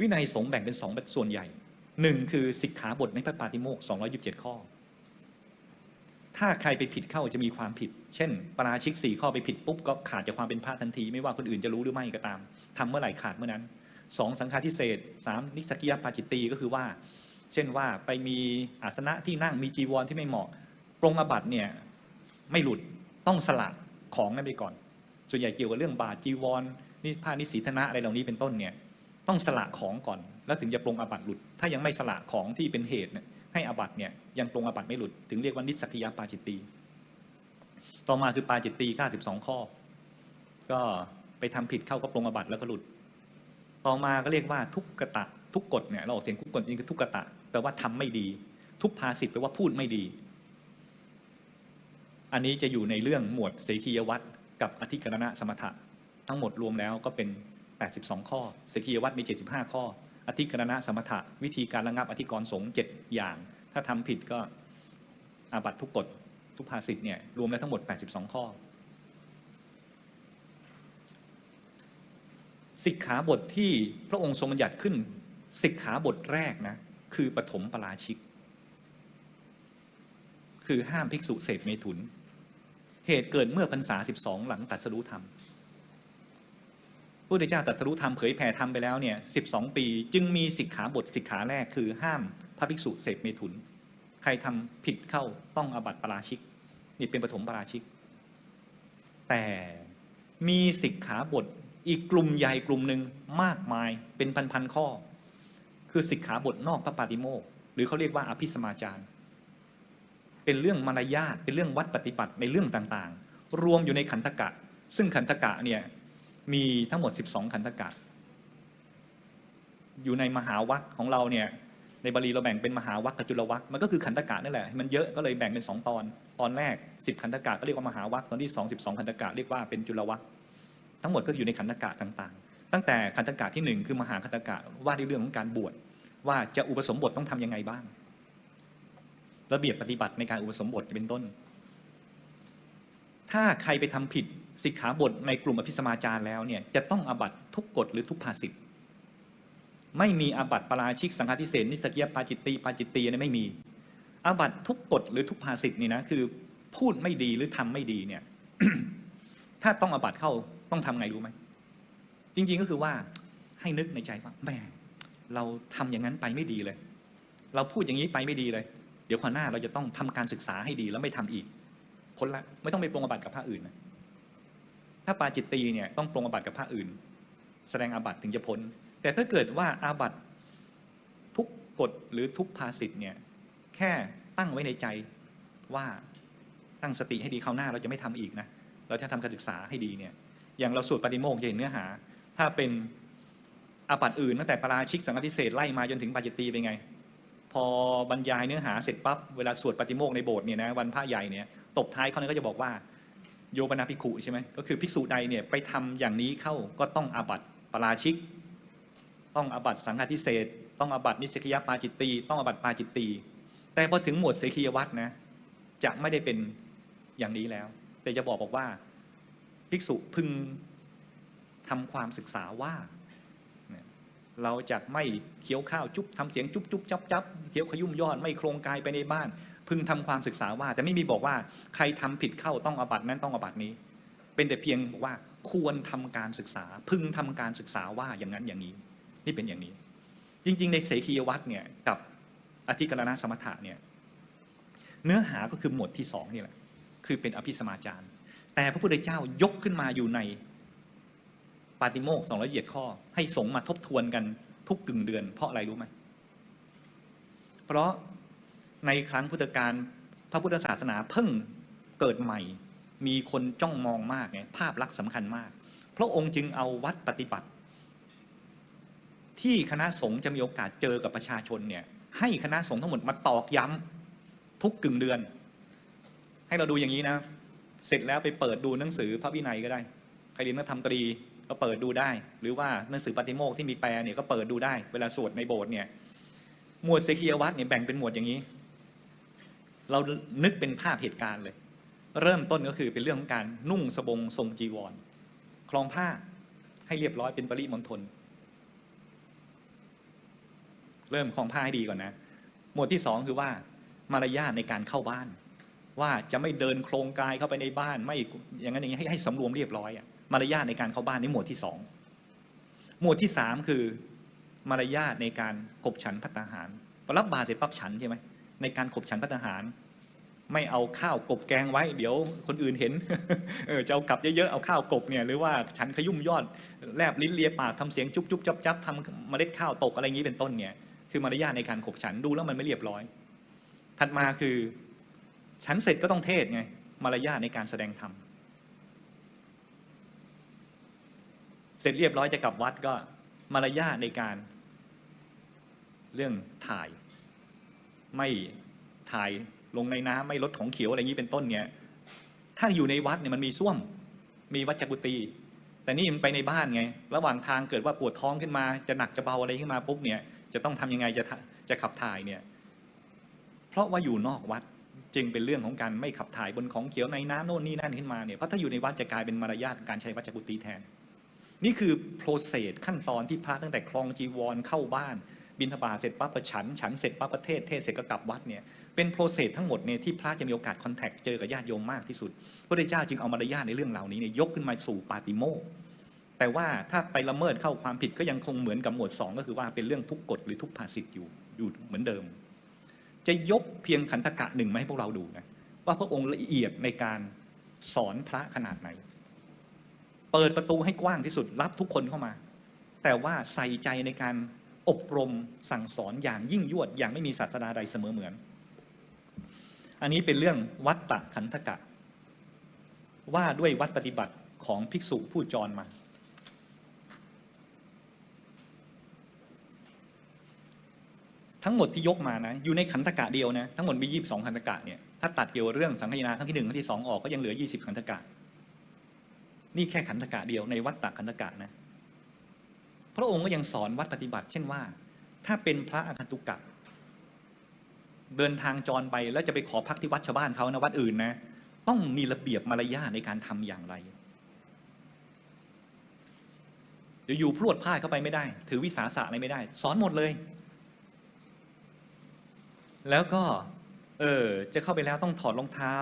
วินัยสงฆ์แบ่งเป็นสองส่วนใหญ่หนึ่งคือสิกขาบทในพระปาติโมกข์227ข้อ ถ้าใครไปผิดเข้าจะมีความผิด เช่น ปราชิกสี่ข้อไปผิดปุ๊บก็ขาดจากความเป็นพระทันที ไม่ว่าคนอื่นจะรู้หรือไม่ก็ตามทำเมื่อไหร่ขาดเมื่อนั้นสองสังฆาทิเศษสามนิสกิยปาจิตตีก็คือว่า เช่นว่าไปมีอาสนะที่นั่งมีจีวรที่ไม่เหมาะปรงอบัตเนี่ยไม่หลุดต้องสละของนั้นไปก่อน ส่วนใหญ่เกี่ยวกับเรื่องบาทจีวรนี่ผ้านิสีธนะอะไรเหล่านี้เป็นต้นเนี่ย ต้องสละของก่อน แล้วถึงจะปรงอบัตหลุด ถ้ายังไม่สละของที่เป็นเหตุให้อบัตเนี่ยยังปรงอบัตไม่หลุด ถึงเรียกว่านิสสกิยปาจิตตีต่อมาคือปาจิตตี92 ข้อ ก็ไปทำผิดเข้าก็ปรงอบัตแล้วก็หลุด ต่อมาก็เรียกว่าทุกกะตะ ทุกกฎเนี่ยเราออกเสียงทุกกฎนี่คือทุกกะตะแปลว่าทำไม่ดี ทุกภาสิทธ์แปลว่าพูดไม่ดี อันนี้จะอยู่ในเรื่องหมวดเสขียวัตรกับอธิกรณะสมถะ ทั้งหมดรวมแล้วก็เป็น 82 ข้อเสขียวัตรมี 75 ข้อ อธิกรณะสมถะ วิธีการระงับอธิกรณ์สงฆ์7อย่าง ถ้าทำผิดก็อาบัตทุกกฎทุกภาสิทธ์เนี่ยรวมแล้วทั้งหมด 82 ข้อสิกขาบทที่พระองค์ทรงบัญญัติขึ้นสิกขาบทแรกนะคือปฐมปราชิก คือห้ามภิกษุเสพเมถุน เหตุเกิดเมื่อพรรษา 12 หลังตัดสรู้ธรรม พุทธเจ้าตรัสรู้ธรรมเผยแผ่ธรรมไปแล้วเนี่ย12ปี จึงมีสิกขาบทสิกขาแรกคือห้ามพระภิกษุเสพเมถุน ใครทำผิดเข้าต้องอบัติปราชิก นี่เป็นปฐมปราชิก แต่มีสิกขาบทอีกกลุ่มใหญ่กลุ่มหนึ่งมากมายเป็นพันๆข้อ คือสิกขาบทนอกพระปาติโมกหรือเขาเรียกว่าอภิสมาจาร เป็นเรื่องมารยาทเป็นเรื่องวัดปฏิบัติในเรื่องต่างๆ รวมอยู่ในขันธกะ ซึ่งขันธกะเนี่ย มีทั้งหมด 12 ขันธกะ อยู่ในมหาวัคของเราเนี่ยในบาลีเราแบ่งเป็นมหาวัคกับจุลวัคมันก็คือขันธกะนั่นแหละ มันเยอะก็เลยแบ่งเป็น 2 ตอน ตอนแรก 10 ขันธกะก็เรียกว่ามหาวัคตอนที่ 2 12 ขันธกะเรียกว่าเป็นจุลวัคทั้งหมดก็อยู่ในขันธกะต่างๆ ตั้งแต่ขันธกะที่หนึ่งคือมหาขันธกะว่าในเรื่องของการบวชว่าจะอุปสมบทต้องทำยังไงบ้าง ระเบียบปฏิบัติในการอุปสมบทเป็นต้น ถ้าใครไปทำผิด สิกขาบทในกลุ่มอภิสมาจารแล้วเนี่ยจะต้องอบัตทุกกฎหรือทุกภาสิทธ์ไม่มีอบัตปราชิกสังฆาทิเศษนิสกิยปาจิตตีปาจิตตีเนี่ยไม่มีอบัตทุกกฎหรือทุกภาสิทธ์นี่นะคือพูดไม่ดีหรือทำไม่ดีเนี่ย ถ้าต้องอบัตเข้าต้องทำไงรู้ไหมจริง ๆก็คือว่าให้นึกในใจว่าแหมเราทำอย่างนั้นไปไม่ดีเลย เราพูดอย่างนี้ไปไม่ดีเลย เดี๋ยวคราวหน้าเราจะต้องทำการศึกษาให้ดีแล้วไม่ทำอีกพ้นละไม่ต้องไปปรงอบัตกับพระอื่นนะ ถ้าปาจิตตีเนี่ยต้องปรงอาบัติกับพระอื่น แสดงอาบัติถึงจะพ้น แต่ถ้าเกิดว่าอาบัติทุกกฎหรือทุกภาสิทธ์เนี่ยแค่ตั้งไว้ในใจว่าตั้งสติให้ดีคราวหน้าเราจะไม่ทำอีกนะเราจะทำการศึกษาให้ดีเนี่ยอย่างเราสวดปฏิโมกข์จะเห็นเนื้อหา ถ้าเป็นอาบัติอื่นตั้งแต่ปราชิกสังฆทิเศษไล่มาจนถึงปาจิตตีเป็นไง พอบรรยายเนื้อหาเสร็จปั๊บเวลาสวดปฏิโมกข์ในโบสถ์เนี่ยนะวันพระใหญ่เนี่ยตบท้ายเขาเนี่ยก็จะบอกว่า โยบนาภิกขุใช่ไหมก็คือภิกษุใดเนี่ยไปทำอย่างนี้เข้าก็ต้องอาบัติปราชิก ต้องอาบัติสังฆทิเศษต้องอาบัตินิสกิยปาจิตตีต้องอาบัติปาจิตตีแต่พอถึงหมวดเสขียวัตรนะจะไม่ได้เป็นอย่างนี้แล้ว แต่จะบอกบอกว่าภิกษุพึงทำความศึกษาว่า เราจะไม่เคี้ยวข้าวจุ๊บทำเสียงจุ๊บจุ๊บจับจับเคี้ยวขยุ่มยอดไม่โครงกายไปในบ้าน พึงทำความศึกษาว่า แต่ไม่มีบอกว่าใครทำผิดเข้าต้องอาบัตินั้นต้องอาบัตินี้ เป็นแต่เพียงบอกว่าควรทำการศึกษา พึงทำการศึกษาว่าอย่างนั้นอย่างนี้ นี่เป็นอย่างนี้ จริง ๆ ในเสขียวัตรเนี่ยกับอธิกรณสมถะเนี่ยเนื้อหาก็คือหมวดที่สองนี่แหละคือเป็นอภิสมาจาร์แต่พระพุทธเจ้ายกขึ้นมาอยู่ในปาติโมกสองร้อยเหยียดข้อ ให้สงมาทบทวนกันทุกกึ่งเดือน เพราะอะไรรู้ไหมเพราะ ในครั้งพุทธกาลพระพุทธศาสนาเพิ่งเกิดใหม่ มีคนจ้องมองมากไงภาพลักษณ์สำคัญมาก พระองค์จึงเอาวัดปฏิบัติ ที่คณะสงฆ์จะมีโอกาสเจอกับประชาชนเนี่ยให้คณะสงฆ์ทั้งหมดมาตอกย้ำทุกกึ่งเดือน ให้เราดูอย่างนี้นะ เสร็จแล้วไปเปิดดูหนังสือพระวินัยก็ได้ ใครเรียนนักธรรมตรีก็เปิดดูได้ หรือว่าหนังสือปฏิโมกข์ที่มีแปลเนี่ยก็เปิดดูได้ เวลาสวดในโบสถ์เนี่ยหมวดเสขียวัตรเนี่ยแบ่งเป็นหมวดอย่างนี้ เรานึกเป็นภาพเหตุการณ์เลย เริ่มต้นก็คือเป็นเรื่องของการนุ่งสบงทรงจีวร คลองผ้าให้เรียบร้อยเป็นปริมณฑลเริ่มคลองผ้าให้ดีก่อนนะ หมวดที่สองคือว่ามารยาทในการเข้าบ้าน ว่าจะไม่เดินโครงกายเข้าไปในบ้าน ไม่อย่างนั้นอย่างนี้ให้ให้สำรวมเรียบร้อยอะมารยาทในการเข้าบ้านนี่หมวดที่สองหมวดที่สามคือมารยาทในการขบฉันพัตตาหารพอรับ บาเสร็จปั๊บฉันใช่ไหม ในการขบฉันพัตตาหาร ไม่เอาข้าวกบแกงไว้ เดี๋ยวคนอื่นเห็นเออจะเอากลับเยอะๆเอาข้าวกบเนี่ยหรือว่าฉันขยุ่มยอดแลบลิ้นเลียปากทำเสียงจุ๊บจุ๊บจับจับทำเมล็ดข้าวตกอะไรอย่างนี้เป็นต้นเนี่ยคือมารยาทในการขบฉันดูแล้วมันไม่เรียบร้อย ถัดมาคือ ฉันเสร็จก็ต้องเทศไงมารยาทในการแสดงธรรมเสร็จเรียบร้อยจะกลับวัดก็มารยาทในการเรื่องถ่าย ไม่ถ่ายลงในน้ำไม่ลดของเขียวอะไรอย่างนี้เป็นต้นเนี่ยถ้าอยู่ในวัดเนี่ยมันมีส้วม มีวัดจักุตีแต่นี่มันไปในบ้านไง ระหว่างทางเกิดว่าปวดท้องขึ้นมา จะหนักจะเบาอะไรขึ้นมาปุ๊บเนี่ยจะต้องทำยังไงจะจะขับถ่ายเนี่ยเพราะว่าอยู่นอกวัดจึงเป็นเรื่องของการไม่ขับถ่ายบนของเขียวในน้ำโน่นนี่นั่นขึ้นมาเนี่ยเพราะถ้าอยู่ในวัดจะกลายเป็นมารยาทการใช้วัดจักุตีแทน นี่คือโปรเซสขั้นตอนที่พระตั้งแต่คลองจีวรเข้าบ้าน บิณฑบาตเสร็จปั๊บประฉัน ฉันเสร็จปั๊บประเทศเทศเสร็จก็กลับวัดเนี่ยเป็นโปรเซสทั้งหมดเนี่ยที่พระจะมีโอกาสคอนแทคเจอกับญาติโยมมากที่สุด พระเจ้าจึงเอามารยาทในเรื่องเหล่านี้เนี่ยยกขึ้นมาสู่ปาติโมแต่ว่าถ้าไปละเมิดเข้าความผิดก็ยังคงเหมือนกับหมวดสองก็คือว่าเป็นเรื่องทุกกฎหรือทุกภาษิตอยู่อยู่เหมือนเดิม จะยกเพียงขันธกะหนึ่งมาให้พวกเราดูนะว่าพระองค์ละเอียดในการสอนพระขนาดไหน เปิดประตูให้กว้างที่สุดรับทุกคนเข้ามา แต่ว่าใส่ใจในการ อบรมสั่งสอนอย่างยิ่งยวดอย่างไม่มีศาสดาใดเสมอเหมือน อันนี้เป็นเรื่องวัตตะขันธกะ ว่าด้วยวัดปฏิบัติของภิกษุผู้จรมา ทั้งหมดที่ยกมานะ อยู่ในขันธกะเดียวนะ ทั้งหมดมียี่สิบสองขันธกะเนี่ยถ้าตัดเกี่ยวเรื่องสังขยาครั้งที่หนึ่งครั้งที่สองออกก็ยังเหลือยี่สิบขันธกะ นี่แค่ขันธกะเดียวในวัตตะขันธกะนะ ระองค์ก็ยังสอนวัดปฏิบัติ เช่นว่า ถ้าเป็นพระอคันตุกะเดินทางจรไปแล้วจะไปขอพักที่วัดชาวบ้านเขานะวัดอื่นนะ ต้องมีระเบียบมารยาทในการทำอย่างไรเดี๋ยวอยู่พรวดพลาดเข้าไปไม่ได้ ถือวิสาสะอะไรไม่ได้ สอนหมดเลย แล้วก็ เออ จะเข้าไปแล้วต้องถอดรองเท้า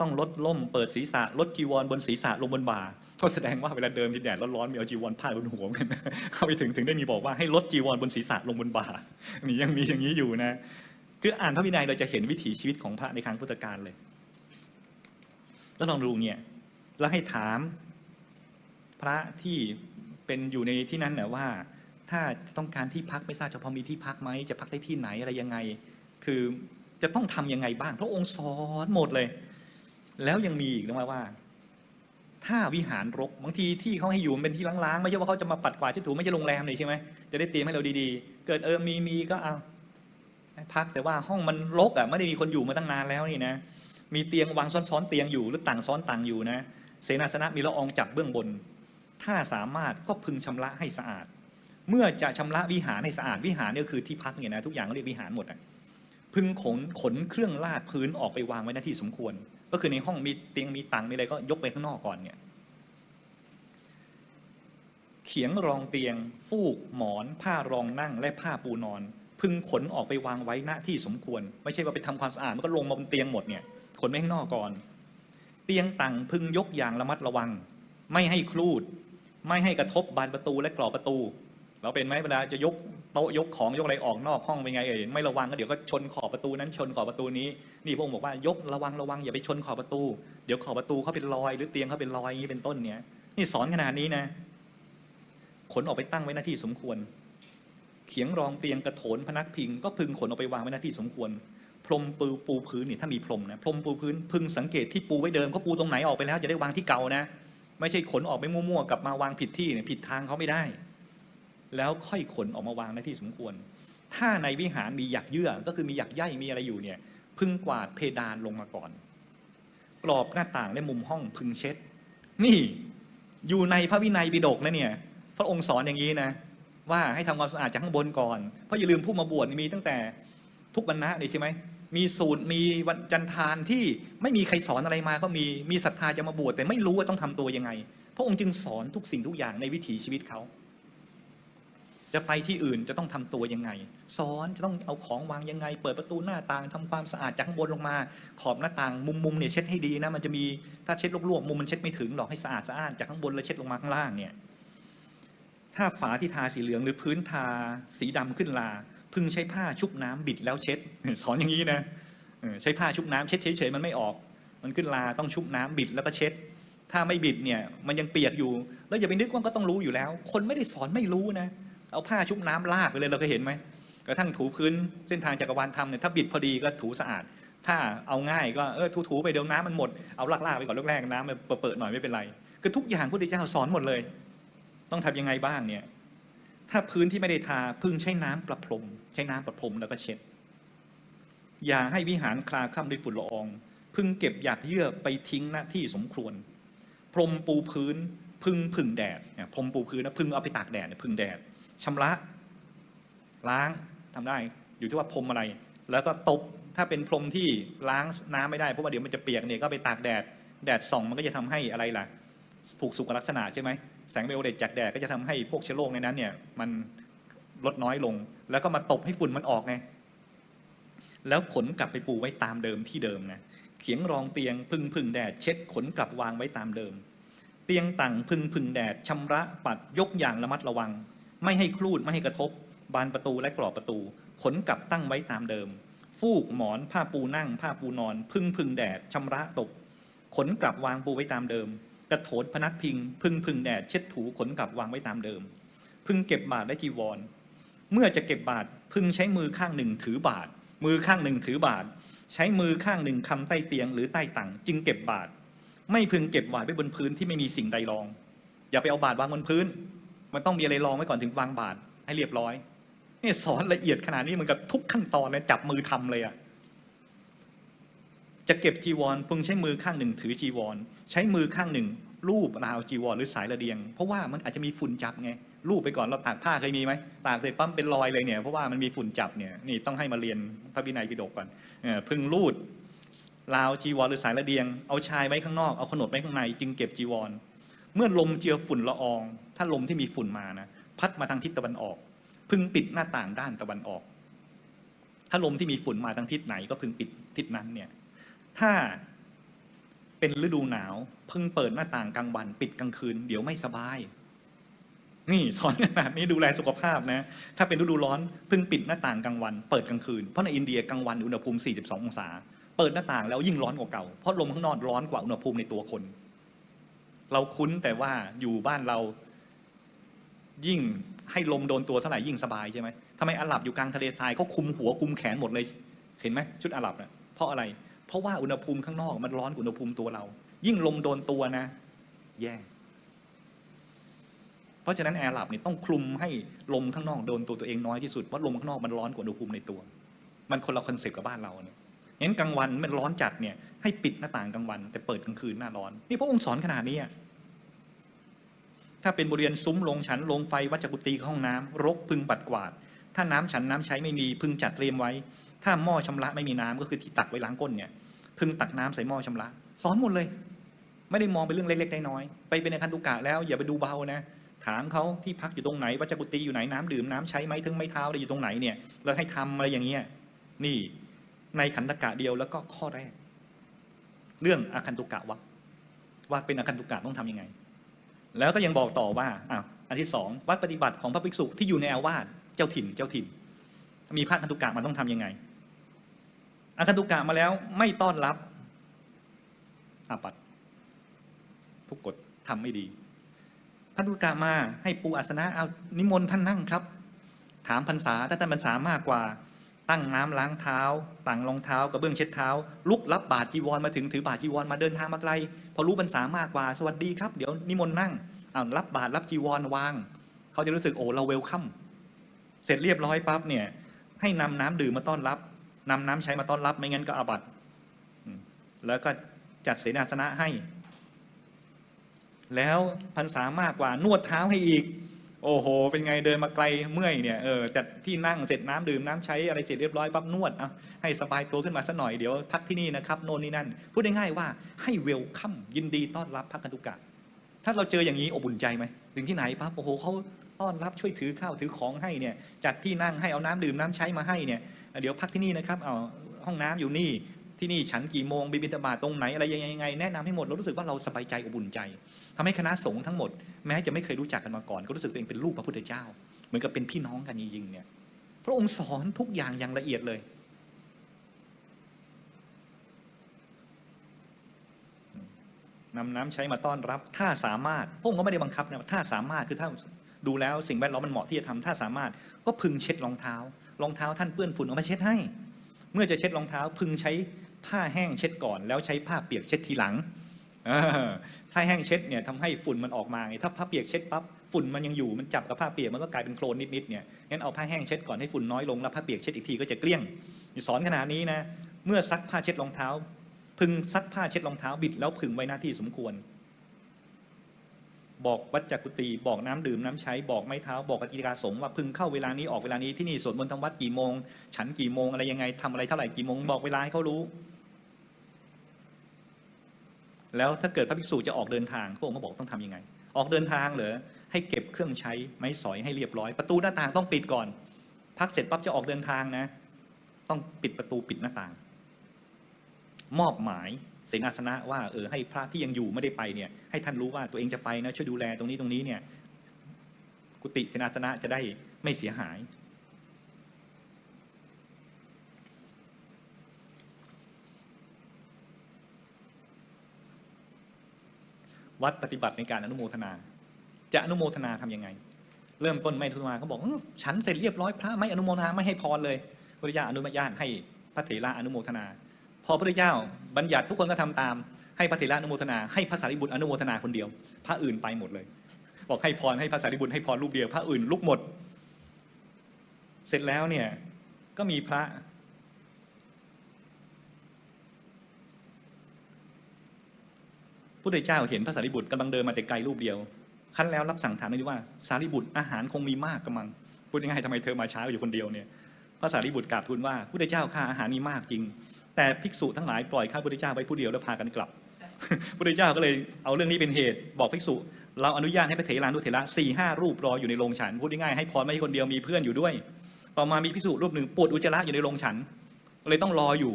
ต้องลดล่ม เปิดศีรษะลดจีวรบนศีรษะลงบนบ่า ก็แสดงว่าเวลาเดินที่แดดร้อนๆมีเอาจีวรพาดบนหัวกันเข้าไปถึงถึงได้มีบอกว่าให้ลดจีวรบนศีรษะลงบนบ่านี่ยังมีอย่างนี้อยู่นะ คืออ่านพระวินัยเราจะเห็นวิถีชีวิตของพระในครั้งพุทธกาลเลย แล้วลองดูเนี่ยแล้วให้ถามพระที่เป็นอยู่ในที่นั้นนี่ยว่า ถ้าต้องการที่พักไม่ทราบจะพอมีที่พักไหมจะพักได้ที่ไหนอะไรยังไง คือจะต้องทำยังไงบ้าง พระองค์สอนหมดเลย แล้วยังมีอีกนะว่า ถ้าวิหารรกบางทีที่เขาให้อยู่มันเป็นที่ล้างๆ ไม่ใช่ว่าเขาจะมาปัดกวาดเช็ดถูไม่ใช่โรงแรมเลยใช่ไหมจะได้เตรียมให้เราดีๆ เกิดเออมีมีก็เอาพักแต่ว่าห้องมันรกอะไม่ได้มีคนอยู่มาตั้งนานแล้วนี่นะมีเตียงวางซ้อนๆเตียงอยู่หรือต่างซ้อนต่างอยู่นะ เสนาสนะมีละอองจับเบื้องบน ถ้าสามารถก็พึงชำระให้สะอาด เมื่อจะชำระวิหารให้สะอาดวิหารเนี่ยคือที่พักเนี่ยนะทุกอย่างเรียกวิหารหมดอะพึงขนขนเครื่องลาดพื้นออกไปวางไว้หน้าที่สมควร ก็คือในห้องมีเตียงมีตังมีอะไรก็ยกไปข้างนอกก่อนเนี่ย เขียงรองเตียง ฟูก หมอน ผ้ารองนั่งและผ้าปูนอน พึงขนออกไปวางไว้หน้าที่สมควร ไม่ใช่ว่าไปทำความสะอาดมันก็ลงมาบนเตียงหมดเนี่ยขนไปข้างนอกก่อน เตียงต่างพึงยกอย่างระมัดระวัง ไม่ให้คลูด ไม่ให้กระทบบานประตูและกรอบประตู เราเป็นไหมเวลาจะยก โต๊ะยกของยกอะไรออกนอกห้องเป็นไงเอ่ยไม่ระวังก็เดี๋ยวก็ชนขอบประตูนั้นชนขอบประตูนี้นี่พระองค์บอกว่ายกระวังระวังอย่าไปชนขอบประตู เดี๋ยวขอบประตูเขาเป็นรอย หรือเตียงเขาเป็นรอยอย่างนี้เป็นต้นเนี่ยนี่สอนขนาดนี้นะขนออกไปตั้งไว้หน้าที่สมควร เขียงรองเตียงกระโถนพนักพิง ก็พึงขนออกไปวางไว้หน้าที่สมควร พรมปูปูพื้นนี่ถ้ามีพรมนะพรมปูพื้นพึงสังเกตที่ปูไว้เดิมเขาปูตรงไหนออกไปแล้วจะได้วางที่เก่านะ ไม่ใช่ขนออกไปมั่วๆกลับมาวางผิดที่เนี่ยผิดทางเขาไม่ได้ แล้วค่อยขนออกมาวางในที่สมควร ถ้าในวิหารมีหยักเยื่อก็คือมีหยักใยมีอะไรอยู่เนี่ยพึงกวาดเพดานลงมาก่อน กรอบหน้าต่างและมุมห้องพึงเช็ด นี่อยู่ในพระวินัยปิฎกนะเนี่ย พระองค์สอนอย่างนี้นะ ว่าให้ทำความสะอาดจากข้างบนก่อน เพราะอย่าลืมผู้มาบวชมีตั้งแต่ทุกบรรณะนี่ใช่ไหมมีสูตรมีวันจันทานที่ไม่มีใครสอนอะไรมาก็มีมีศรัทธาจะมาบวชแต่ไม่รู้ว่าต้องทำตัวยังไง พระองค์จึงสอนทุกสิ่งทุกอย่างในวิถีชีวิตเขา จะไปที่อื่นจะต้องทำตัวยังไงสอนจะต้องเอาของวางยังไง เปิดประตูหน้าต่างทำความสะอาดจากข้างบนลงมา ขอบหน้าต่างมุมมุมๆเนี่ยเช็ดให้ดีนะมันจะมีถ้าเช็ดลวกๆมุมมันเช็ดไม่ถึงหรอกให้สะอาดสะอ้านจากข้างบนแล้วเช็ดลงมาข้างล่างเนี่ยถ้าฝาที่ทาสีเหลืองหรือพื้นทาสีดำขึ้นลา พึงใช้ผ้าชุบน้ำบิดแล้วเช็ด สอนอย่างนี้นะใช้ผ้าชุบน้ำเช็ดเฉยๆมันไม่ออก มันขึ้นลาต้องชุบน้ำบิดแล้วก็เช็ด ถ้าไม่บิดเนี่ยมันยังเปียกอยู่ แล้วอย่าไปนึกว่าก็ต้องรู้อยู่แล้ว คนไม่ได้สอนไม่รู้นะ เอาผ้าชุบน้ำลากไปเลยเราก็เห็นไหมกระทั่งถูพื้นเส้นทางจักรวาลทำเนี่ยถ้าบิดพอดีก็ถูสะอาด ถ้าเอาง่ายก็เออถูๆไปเดี๋ยวน้ำมันหมดเอาลากๆไปก่อนแรกๆน้ำมันเปิดๆหน่อยไม่เป็นไรคือทุกอย่างพระพุทธเจ้าสอนหมดเลย ต้องทำยังไงบ้างเนี่ยถ้าพื้นที่ไม่ได้ทาพึ่งใช้น้ำประพรม ใช้น้ำประพรมแล้วก็เช็ดอย่าให้วิหารคลาคล่ำด้วยฝุ่นละออง พึ่งเก็บหยากเยื่อไปทิ้งหน้าที่สมควร พรมปูพื้น พึ่งพึ่งแดดเนี่ยพรมปูพื้นนะพึ่งเอาไปตากแดดเนี่ยพึ่งแดด ชำระ ล้างทำได้ อยู่ที่ว่าพรมอะไร แล้วก็ตบถ้าเป็นพรมที่ล้างน้ำไม่ได้เพราะว่าเดี๋ยวมันจะเปียกเนี่ยก็ไปตากแดดแดดส่องมันก็จะทำให้อะไรล่ะถูกสุขลักษณะใช่ไหมแสงไวโอเลตจากแดดก็จะทำให้พวกเชื้อโรคในนั้นเนี่ยมันลดน้อยลง แล้วก็มาตบให้ฝุ่นมันออกไงแล้วขนกลับไปปูไว้ตามเดิมที่เดิมไงเขียงรองเตียงพึ่งพึ่งแดด เช็ดขนกลับวางไว้ตามเดิม เตียงต่างพึ่งพึ่งแดดชำระปัดยกอย่างระมัดระวัง ไม่ให้คลูดไม่ให้กระทบ บานประตูและกรอบประตู ขนกลับตั้งไว้ตามเดิม ฟูกหมอนผ้าปูนั่ง ผ้าปูนอน พึ่งพึ่งแดดชำระตก ขนกลับวางปูไว้ตามเดิม กระโถนพนักพิง พึ่งพึ่งแดดเช็ดถูขนกลับวางไว้ตามเดิม พึ่งเก็บบาทและจีวร เมื่อจะเก็บบาทพึ่งใช้มือข้างหนึ่งถือบาท มือข้างหนึ่งถือบาท ใช้มือข้างหนึ่งคำใต้เตียงหรือใต้ตังจึงเก็บบาท ไม่พึงเก็บบาทไว้บนพื้นที่ไม่มีสิ่งใดรอง อย่าไปเอาบาทวางบนพื้น มันต้องมีอะไรรองไว้ก่อนถึงวางบาทให้เรียบร้อยนี่สอนละเอียดขนาดนี้เหมือนกับทุกขั้นตอนเลยจับมือทำเลยอะจะเก็บจีวรพึงใช้มือข้างหนึ่งถือจีวร ใช้มือข้างหนึ่ง รูปราวจีวรหรือสายระเดียง เพราะว่ามันอาจจะมีฝุ่นจับไงรูปไปก่อนเราตากผ้าเคยมีไหมตากเสร็จปั๊มเป็นรอยเลยเนี่ยเพราะว่ามันมีฝุ่นจับเนี่ยนี่ต้องให้มาเรียนพระวินัยปิฎกก่อนพึงรูดราวจีวรหรือสายระเดียง เอาชายไว้ข้างนอกเอาขนดไว้ข้างใน จึงเก็บจีวร เมื่อลมเจือฝุ่นละออง ถ้าลมที่มีฝุ่นมานะพัดมาทางทิศตะวันออก พึงปิดหน้าต่างด้านตะวันออก ถ้าลมที่มีฝุ่นมาทางทิศไหน ก็พึงปิดทิศนั้นเนี่ย ถ้าเป็นฤดูหนาว พึงเปิดหน้าต่างกลางวัน ปิดกลางคืน เดี๋ยวไม่สบาย นี่สอนขนาดนี้ดูแลสุขภาพนะ ถ้าเป็นฤดูร้อนพึงปิดหน้าต่างกลางวัน เปิดกลางคืน เพราะในอินเดียกลางวันอุณหภูมิ 42 องศา เปิดหน้าต่างแล้วยิ่งร้อนกว่าเก่า เพราะลมข้างนอกร้อนกว่าอุณหภูมิในตัวคน เราคุ้นแต่ว่าอยู่บ้านเรายิ่งให้ลมโดนตัวเท่าไหร่ยิ่งสบายใช่ไหมทำไมอาหรับอยู่กลางทะเลทรายเขาคุมหัวคุมแขนหมดเลยเห็นไหมชุดอาหรับนะเพราะอะไร เพราะว่าอุณหภูมิข้างนอกมันร้อนกว่าอุณหภูมิตัวเรา ยิ่งลมโดนตัวนะ แย่เพราะฉะนั้นแอร์อาหรับเนี่ยต้องคลุมให้ลมข้างนอกโดนตัวตัวเองน้อยที่สุดเพราะลมข้างนอกมันร้อนกว่าอุณหภูมิในตัว มันคนละคอนเซ็ปต์กับบ้านเราเนี่ย งั้นกลางวันมันร้อนจัดเนี่ยให้ปิดหน้าต่างกลางวัน แต่เปิดกลางคืนหน้าร้อน นี่พระองค์สอนขนาดนี้อะถ้าเป็นบริเวณซุ้มโรงฉันโรงไฟวัจกุตีห้องน้ำรกพึงปัดกวาด ถ้าน้ำฉันน้ำใช้ไม่มีพึงจัดเตรียมไว้ ถ้าหม้อชำระไม่มีน้ำก็คือที่ตักไว้ล้างก้นเนี่ยพึงตักน้ำใส่หม้อชำระสอนหมดเลย ไม่ได้มองเป็นเรื่องเล็กๆน้อยๆไปเป็นในคันตุกะแล้วอย่าไปดูเบานะถามเขาที่พักอยู่ตรงไหนวัจกุตีอยู่ไหนน้ำดื่มน้ำใช้ไหมถึงไม่เท้าอะไรอยู่ตรงไหนเนี่ยแล้วให้ทำอะไรอย่างเงี้ยนี่ ในขันตกะเดียวแล้วก็ข้อแรก เรื่องอาคันตุกะวะว่าเป็นอาคันตุกะต้องทำยังไง แล้วก็ยังบอกต่อว่าอะอันที่สองวัดปฏิบัติของพระภิกษุที่อยู่ในอาวาสเจ้าถิ่นเจ้าถิ่น มีพระคันตุกะมันต้องทำยังไง อาคันตุกะมาแล้วไม่ต้อนรับอาปัดทุกกฎทำไม่ดีพระตุกะมาให้ปูอาสนะเอานิมนต์ท่านนั่งครับ ถามพรรษาถ้าท่านพรรษามากกว่า ตั้งน้ำล้างเท้าต่างรองเท้ากระเบื้องเช็ดเท้า ลุกรับบาตรจีวรมาถึงถือบาตรจีวรมาเดินทางมาไกล พอรู้พรรษามากกว่าสวัสดีครับ เดี๋ยวนิมนต์นั่งอ้าวรับบาตรรับจีวรวาง เขาจะรู้สึกโอ้เราเวลคัมเสร็จเรียบร้อยปั๊บเนี่ย ให้นำน้ำดื่มมาต้อนรับนำน้ำใช้มาต้อนรับไม่งั้นก็อาบัตแล้วก็จัดเสนาสนะให้ แล้วพรรษามากกว่านวดเท้าให้อีก โอ้โห เป็นไงเดินมาไกลเมื่อยเนี่ยเออแต่ที่นั่งเสร็จน้ำดื่มน้ำใช้อะไรเสร็จเรียบร้อยปั๊บนวดอะให้สบายตัวขึ้นมาสักหน่อยเดี๋ยวพักที่นี่นะครับโน่นนี่นั่น พูดง่ายๆว่าให้เวลคัมยินดีต้อนรับพระกันตุกะถ้าเราเจออย่างนี้อบอุ่นใจไหมถึงที่ไหนปั๊บโอ้โหเขาต้อนรับช่วยถือข้าวถือของให้เนี่ยจัดที่นั่งให้เอาน้ำดื่มน้ำใช้มาให้เนี่ยเดี๋ยวพักที่นี่นะครับเอาห้องน้ำอยู่นี่ ที่นี่ฉันกี่โมงบิบินตบาตรงไหนอะไรยังไงแนะนำให้หมดเรารู้สึกว่าเราสบายใจอบอุ่นใจทำให้คณะสงฆ์ทั้งหมดแม้จะไม่เคยรู้จักกันมาก่อน ก็รู้สึกตัวเองเป็นลูกพระพุทธเจ้า เหมือนกับเป็นพี่น้องกันจริงๆเนี่ยพระองค์สอนทุกอย่างอย่างละเอียดเลย นำน้ำใช้มาต้อนรับ ถ้าสามารถพระองค์ก็ไม่ได้บังคับนะถ้าสามารถคือถ้าดูแล้วสิ่งแวดล้อมมันเหมาะที่จะทำถ้าสามารถก็พึงเช็ดรองเท้า รองเท้าท่านเปื้อนฝุ่นเอามาเช็ดให้ เมื่อจะเช็ดรองเท้าพึงใช้ ผ้าแห้งเช็ดก่อน แล้วใช้ผ้าเปียกเช็ดทีหลังเออถ้าแห้งเช็ดเนี่ยทำให้ฝุ่นมันออกมาไงถ้าผ้าเปียกเช็ดปั๊บฝุ่นมันยังอยู่มันจับกับผ้าเปียกมันก็กลายเป็นโคลนนิดๆเนี่ยงั้นเอาผ้าแห้งเช็ดก่อนให้ฝุ่นน้อยลงแล้วผ้าเปียกเช็ดอีกทีก็จะเกลี้ยงสอนขนาดนี้นะเมื่อซักผ้าเช็ดรองเท้า พึงซักผ้าเช็ดรองเท้าบิดแล้วพึงไว้หน้าที่สมควร บอกวัดจักกุตีบอกน้ำดื่มน้ำใช้บอกไม้เท้าบอกกติกาสงว่าพึงเข้าเวลานี้ออกเวลานี้ที่นี่สวดมนต์ทำวัดกี่โมง ฉันกี่โมงอะไรยังไงทำอะไรเท่าไหร่กี่โมงบอกเวลาให้เขารู้ แล้วถ้าเกิดพระภิกษุจะออกเดินทางพระองค์ก็บอกต้องทำยังไง ออกเดินทางเหรอให้เก็บเครื่องใช้ไม้สอยให้เรียบร้อย ประตูหน้าต่างต้องปิดก่อน พักเสร็จปั๊บจะออกเดินทางนะ ต้องปิดประตูปิดหน้าต่าง มอบหมายเสนาสนะว่าเออให้พระที่ยังอยู่ไม่ได้ไปเนี่ย ให้ท่านรู้ว่าตัวเองจะไปนะช่วยดูแลตรงนี้ตรงนี้เนี่ย กุฏิเสนาสนะจะได้ไม่เสียหาย วัดปฏิบัติในการอนุโมทนา จะอนุโมทนาทำยังไง เริ่มต้นไม่อนุโมทนาเขาบอกฉันเสร็จเรียบร้อยพระไม่อนุโมทนาไม่ให้พรเลยพระเจ้าอนุญาตให้พระเถระอนุโมทนา พอพระเจ้าบัญญัติทุกคนก็ทำตาม ให้พระเถระอนุโมทนาให้พระสารีบุตรอนุโมทนาคนเดียว พระอื่นไปหมดเลย บอกให้พรให้พระสารีบุตรให้พรรูปเดียว พระอื่นลุกหมด เสร็จแล้วเนี่ยก็มีพระ พุทธเจ้าเห็นพระสารีบุตรกำลังเดินมาแต่ไกลรูปเดียวขั้นแล้วรับสั่งถามเลยว่าสารีบุตรอาหารคงมีมากกำลังพูดง่ายๆทำไมเธอมาช้าอยู่คนเดียวเนี่ยพระสารีบุตรกราบทูลว่าพุทธเจ้าข้าอาหารมีมากจริง แต่ภิกษุทั้งหลายปล่อยข้าพุทธเจ้าไว้ผู้เดียวแล้วพากันกลับพุทธเจ้าก็เลยเอาเรื่องนี้เป็นเหตุบอกภิกษุ เราอนุญาตให้พระเถรานุเถระสี่ห้ารูปรออยู่ในโรงฉันพูดง่ายๆให้พรไม่ใช่คนเดียวมีเพื่อนอยู่ด้วย ต่อมามีภิกษุรูปหนึ่งปวดอุจจาระอยู่ในโรงฉันเลยต้องรออยู่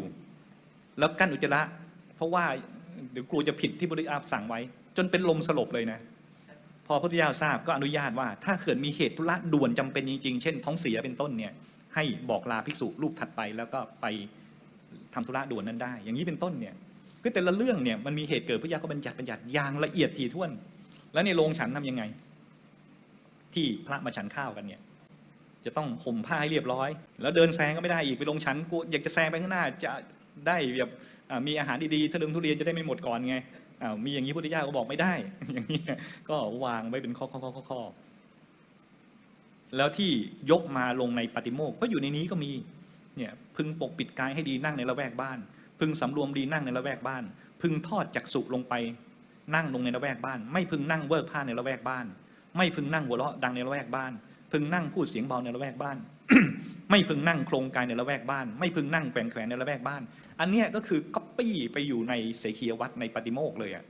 แล้วกั้นอุจจาระเพราะว่า เดี๋ยวกลัวจะผิดที่พระพุทธเจ้าสั่งไว้ จนเป็นลมสลบเลยนะ พอพระพุทธเจ้าทราบก็อนุญาตว่า ถ้าเกิดมีเหตุธุระด่วนจำเป็นจริงๆ เช่น ท้องเสียเป็นต้นเนี่ยให้บอกลาภิกษุรูปถัดไปแล้วก็ไปทำธุระด่วนนั้นได้ อย่างนี้เป็นต้นเนี่ยคือแต่ละเรื่องเนี่ยมันมีเหตุเกิดพระเจ้าก็บัญญัติบัญญัติอย่างละเอียดถี่ถ้วน แล้วในโรงฉันทำยังไง ที่พระมาฉันข้าวกันเนี่ยจะต้องห่มผ้าให้เรียบร้อย แล้วเดินแซงก็ไม่ได้อีกไปลงฉันกูอยากจะแซงไปข้างหน้าจะ ได้แบบมีอาหารดีๆทะลึงทุเรียนจะได้ไม่หมดก่อนไงมีอย่างนี้พุทธเจ้าก็บอกไม่ได้ อย่างนี้ก็วางไว้เป็นข้อข้อข้อข้อแล้วที่ยกมาลงในปฏิโมกข์ก็อยู่ในนี้ก็มีเนี่ยพึงปกปิดกายให้ดีนั่งในละแวกบ้าน พึงสำรวมดีนั่งในละแวกบ้าน พึงทอดจักสุลงไปนั่งลงในละแวกบ้าน ไม่พึงนั่งเวิร์กผ้าในละแวกบ้าน ไม่พึงนั่งหัวเราะดังในละแวกบ้าน พึงนั่งพูดเสียงเบาในละแวกบ้าน ไม่พึงนั่งโครงกายในละแวกบ้าน ไม่พึงนั่งแขวนแขวนในละแวกบ้าน อันเนี้ยก็คือก๊อปปี้ไปอยู่ในเสขียวัตรในปฏิโมกข์เลยอะ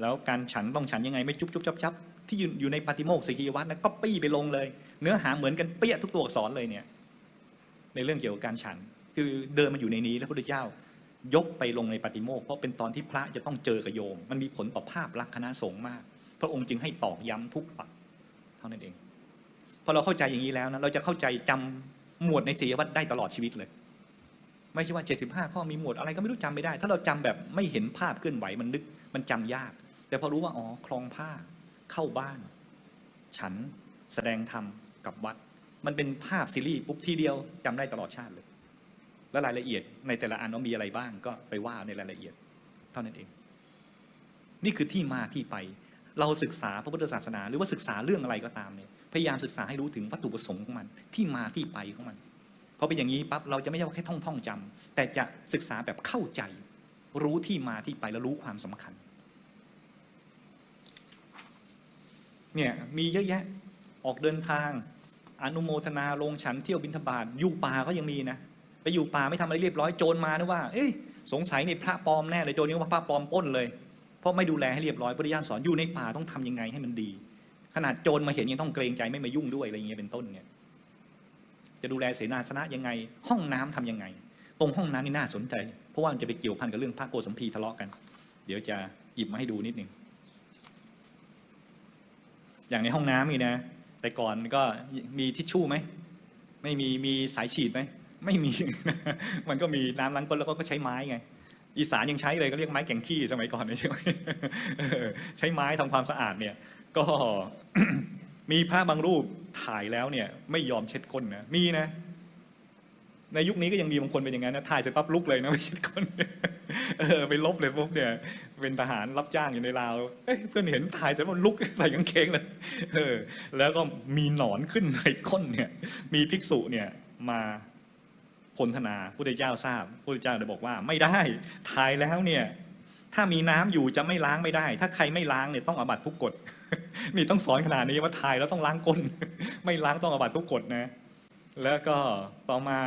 แล้วการฉันต้องฉันยังไงไม่จุ๊บจุ๊บจับจับที่อยู่ในปฏิโมกข์เสขียวัตรนะก๊อปปี้ไปลงเลย เนื้อหาเหมือนกันเปี้ยทุกตัวอักษรเลยเนี่ย ในเรื่องเกี่ยวกับการฉัน คือเดินมาอยู่ในนี้แล้วพระพุทธเจ้ายกไปลงในปฏิโมกข์เพราะเป็นตอนที่พระจะต้องเจอกับโยม มันมีผลต่อภาพลักษณ์คณะสงฆ์มาก พระองค์จึงให้ตอกย้ำทุกปักเท่านั้นเอง พอเราเข้าใจอย่างนี้แล้วนะเราจะเข้าใจจำหมวดในศีลวัตรได้ตลอดชีวิตเลย ไม่ใช่ว่า 75 ข้อมีหมวดอะไรก็ไม่รู้จำไม่ได้ ถ้าเราจำแบบไม่เห็นภาพเคลื่อนไหวมันนึกมันจำยาก แต่พอรู้ว่าอ๋อคลองผ้าเข้าบ้าน ฉันแสดงธรรมกับวัด มันเป็นภาพซีรีส์ปุ๊บทีเดียวจำได้ตลอดชาติเลย แล้วรายละเอียดในแต่ละอันว่ามีอะไรบ้างก็ไปว่าในรายละเอียด เท่านั้นเอง นี่คือที่มาที่ไป เราศึกษาพระพุทธศาสนา หรือว่าศึกษาเรื่องอะไรก็ตามเนี่ยพยายามศึกษาให้รู้ถึงวัตถุประสงค์ของมันที่มาที่ไปของมันพอเป็นอย่างนี้ปั๊บเราจะไม่ใช่ว่าแค่ท่องท่องจำแต่จะศึกษาแบบเข้าใจ รู้ที่มาที่ไปแล้วรู้ความสำคัญเนี่ยมีเยอะแยะออกเดินทาง อนุโมทนาลงฉันเที่ยวบิณฑบาตอยู่ป่าก็ยังมีนะไปอยู่ป่าไม่ทำอะไรเรียบร้อยโจรมานึกว่า เอ้ยสงสัยในพระปลอมแน่เลยโจรนี้ว่าพระปลอมป้นเลย เพราะไม่ดูแลให้เรียบร้อยพระพุทธเจ้าสอนอยู่ในป่าต้องทำยังไงให้มันดี ขนาดโจรมาเห็นยังต้องเกรงใจไม่มายุ่งด้วยอะไรอย่างเงี้ยเป็นต้นเนี่ยจะดูแลเสนาสนะยังไง ห้องน้ำทำยังไง ตรงห้องน้ำนี่น่าสนใจ เพราะว่ามันจะไปเกี่ยวพันกับเรื่องพระโกสัมพีทะเลาะกัน เดี๋ยวจะหยิบมาให้ดูนิดหนึ่งอย่างในห้องน้ำนี่นะ แต่ก่อนก็มีทิชชู่ไหมไม่มีมีสายฉีดไหมไม่มี มันก็มีน้ำล้างก้นแล้วก็ใช้ไม้ไง อีสานยังใช้เลยก็เรียกไม้แกงขี้สมัยก่อนใช่ไหมใช้ไม้ทำความสะอาดเนี่ย ก็มีพระบางรูปถ่ายแล้วเนี่ย ไม่ยอมเช็ดก้นนะมีนะ ในยุคนี้ก็ยังมีบางคนเป็นอย่างนั้นนะถ่ายเสร็จปั๊บลุกเลยนะไม่เช็ดก้นเออไปลบเลยปุ๊บเนี่ยเป็นทหารรับจ้างอยู่ในลาวเเพื่อนเห็นถ่ายเสร็จปั๊บลุกใส่กางเกงเลยเออ แล้วก็มีหนอนขึ้นในก้นเนี่ย มีภิกษุเนี่ยมา พลธนาพุทธเจ้าทราบพุทธเจ้าเลยบอกว่าไม่ได้ถ่ายแล้วเนี่ยถ้ามีน้ำอยู่จะไม่ล้างไม่ได้ ถ้าใครไม่ล้างเนี่ยต้องอาบัตทุกกฎนี่ต้องสอนขนาดนี้ว่าถ่ายแล้วต้องล้างก้น ไม่ล้างต้องอาบัตทุกกฎนะ แล้วก็ต่อมา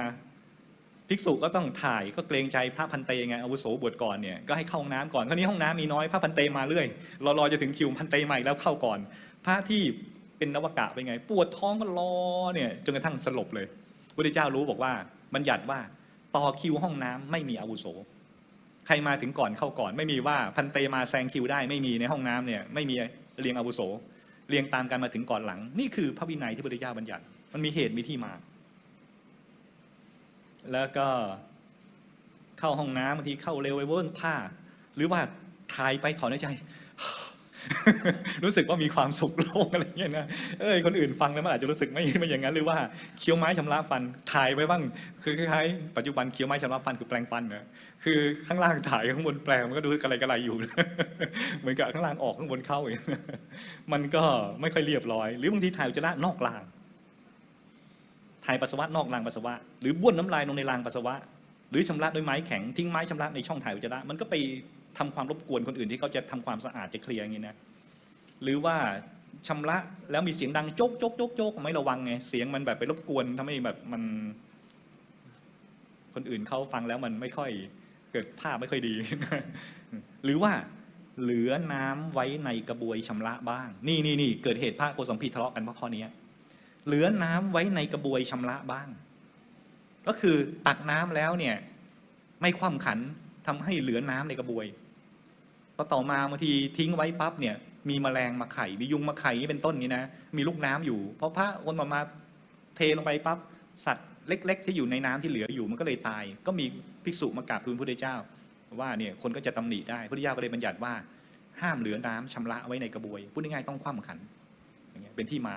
ภิกษุก็ต้องถ่ายก็เกรงใจพระพันเตไงอาวุโสบวชก่อนเนี่ยก็ให้เข้าห้องน้ำก่อนคราวนี้ห้องน้ำมีน้อยพระพันเตมาเรื่อยรอรอจะถึงคิวพันเตใหม่แล้วเข้าก่อน พระที่เป็นนวกะเป็นไง ปวดท้องก็รอเนี่ยจนกระทั่งสลบเลยพระเจ้ารู้บอกว่า บัญญัติว่าต่อคิวห้องน้ำไม่มีอาวุโส ใครมาถึงก่อนเข้าก่อน ไม่มีว่าพันเตมาแซงคิวได้ไม่มีในห้องน้ำเนี่ยไม่มีเรียงอาวุโส เรียงตามกันมาถึงก่อนหลัง นี่คือพระวินัยที่พระพุทธเจ้าบัญญัติ มันมีเหตุมีที่มา แล้วก็เข้าห้องน้ำบางทีเข้าเร็วไปเวิ้งผ้า หรือว่าถ่ายไปถอนใจ รู้สึกว่ามีความสุขโล่งอะไรเงี้ยนะเอ้ยคนอื่นฟังแล้วมันอาจจะรู้สึกไม่ไม่อย่างนั้นหรือว่าเคี้ยวไม้ชำระฟันถ่ายไปบ้าง คือคล้ายๆปัจจุบันเคี้ยวไม้ชำระฟันคือแปลงฟันนะคือข้างล่างถ่ายข้างบนแปลงมันก็ดูกระไรกระไรอยู่ เหมือนกับข้างล่างออกข้างบนเข้าอย่างมันก็ไม่ค่อยเรียบร้อย หรือบางทีถ่ายอุจจาระนอกรางถ่ายปัสสาวะนอกรางปัสสาวะ หรือบ้วนน้ำลายลงในรางปัสสาวะ หรือชำระด้วยไม้แข็งทิ้งไม้ชำระในช่องถ่ายอุจจาระมันก็ไป ทำความรบกวนคนอื่นที่เขาจะทำความสะอาดจะเคลียร์อย่างนี้นะหรือว่าชำระแล้วมีเสียงดังโจกโจกโจกโจกไม่ระวังไงเสียงมันแบบไปรบกวนทำให้แบบมัน คนอื่นเขาฟังแล้วมันไม่ค่อยเกิดภาพไม่ค่อยดี หรือว่าเหลือน้ำไว้ในกระบวยชำระบ้าง นี่นี่นี่เกิดเหตุพระโกสัมพีทะเลาะกันเพราะข้อนี้เหลือน้ำไว้ในกระบวยชำระบ้าง ก็คือตักน้ำแล้วเนี่ย ไม่คว่ำขัน ทำให้เหลือน้ำในกระบวยพอต่อมาบางทีทิ้งไว้ปั๊บเนี่ย มีแมลงมาไข่มียุงมาไข่นี่เป็นต้นนี้นะมีลูกน้ำอยู่เพราะพระคนต่อมาเทลงไปปั๊บสัตว์เล็ก ๆ ที่อยู่ในน้ำที่เหลืออยู่มันก็เลยตาย ก็มีภิกษุมากราบทูลพระพุทธเจ้า ว่าเนี่ยคนก็จะตำหนิได้พระพุทธเจ้าก็เลยบัญญัติว่าห้ามเหลือน้ำชำระไว้ในกระบวยพูดง่ายๆต้องคว่ำขันอย่างเงี้ยเป็นที่มา